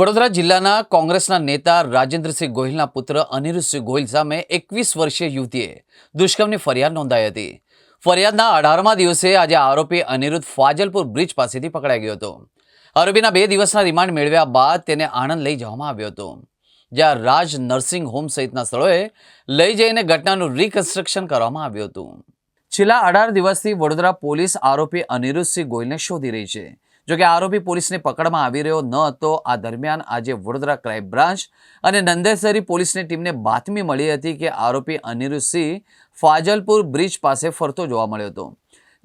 વડોદરા જિલ્લાના કોંગ્રેસના નેતા રાજેન્દ્રસિંહ ગોહિલના પુત્ર અનિરુદ્ધસિંહ ગોહિલ સામે એકવીસ વર્ષીય યુવતીએ દુષ્કર્મની ફરિયાદ નોંધાઈ હતી. ફરિયાદના અઢારમા દિવસે આજે આરોપી અનિરુદ્ધ ફાજલપુર બ્રિજ પાસેથી પકડાઈ ગયો હતો. આરોપીના બે દિવસના રિમાન્ડ મેળવ્યા બાદ તેને આણંદ લઈ જવામાં આવ્યો હતો. જ્યાં રાજ નર્સિંગ હોમ સહિતના સ્થળોએ લઈ જઈને ઘટનાનું રિકન્સ્ટ્રક્શન કરવામાં આવ્યું હતું. છેલ્લા અઢાર દિવસથી વડોદરા પોલીસ આરોપી અનિરુદ્ધસિંહ ગોયલને શોધી રહી છે. જોકે આરોપી પોલીસને પકડમાં આવી રહ્યો ન હતો. આ દરમિયાન આજે વડોદરા ક્રાઇમ બ્રાન્ચ અને નંદેસરી પોલીસની ટીમને બાતમી મળી હતી કે આરોપી અનિરુદ્ધસિંહ ફાજલપુર બ્રિજ પાસે ફરતો જોવા મળ્યો હતો.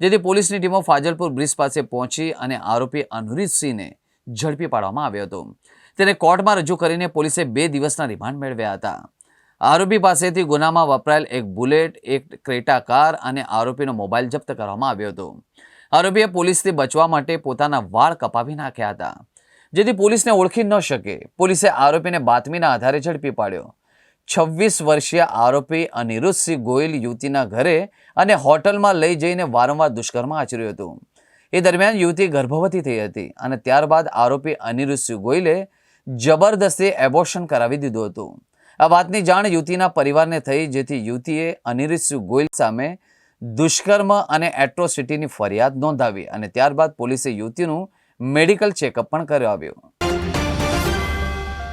જેથી પોલીસની ટીમો ફાજલપુર બ્રિજ પાસે પહોંચી અને આરોપી અનિરુદ્ધસિંહને ઝડપી પાડવામાં આવ્યો હતો. તેને કોર્ટમાં રજૂ કરીને પોલીસે બે દિવસના રિમાન્ડ મેળવ્યા હતા. આરોપી પાસેથી ગુનામાં વપરાયેલ એક બુલેટ, એક ક્રેટા કાર અને આરોપીનો મોબાઈલ જપ્ત કરવામાં આવ્યો હતો. આરોપીએ પોલીસથી બચવા માટે પોતાના વાળ કપાવી નાખ્યા હતા. જેથી પોલીસને ઓળખી ન શકે, પોલીસે આરોપીને બાતમીના આધારે ઝડપી પાડ્યો. છવ્વીસ વર્ષીય આરોપી અનિરુદ્ધસિંહ ગોયલ યુવતીના ઘરે અને હોટલમાં લઈ જઈને વારંવાર દુષ્કર્મ આચર્યું હતું. એ દરમિયાન યુવતી ગર્ભવતી થઈ હતી અને ત્યારબાદ આરોપી અનિરુદ્ધસિંહ ગોયલે જબરદસ્તી એબોર્શન કરાવી દીધું હતું. આ વાતની જાણ યુવતીના પરિવારને થઈ, જેથી યુવતીએ અનિરુદ્ધસિંહ ગોયલ સામે દુષ્કર્મ અને એટ્રોસિટીની ફરિયાદ નોંધાવી અને ત્યારબાદ પોલીસે યુવતીનું મેડિકલ ચેકઅપ પણ કરાવ્યું.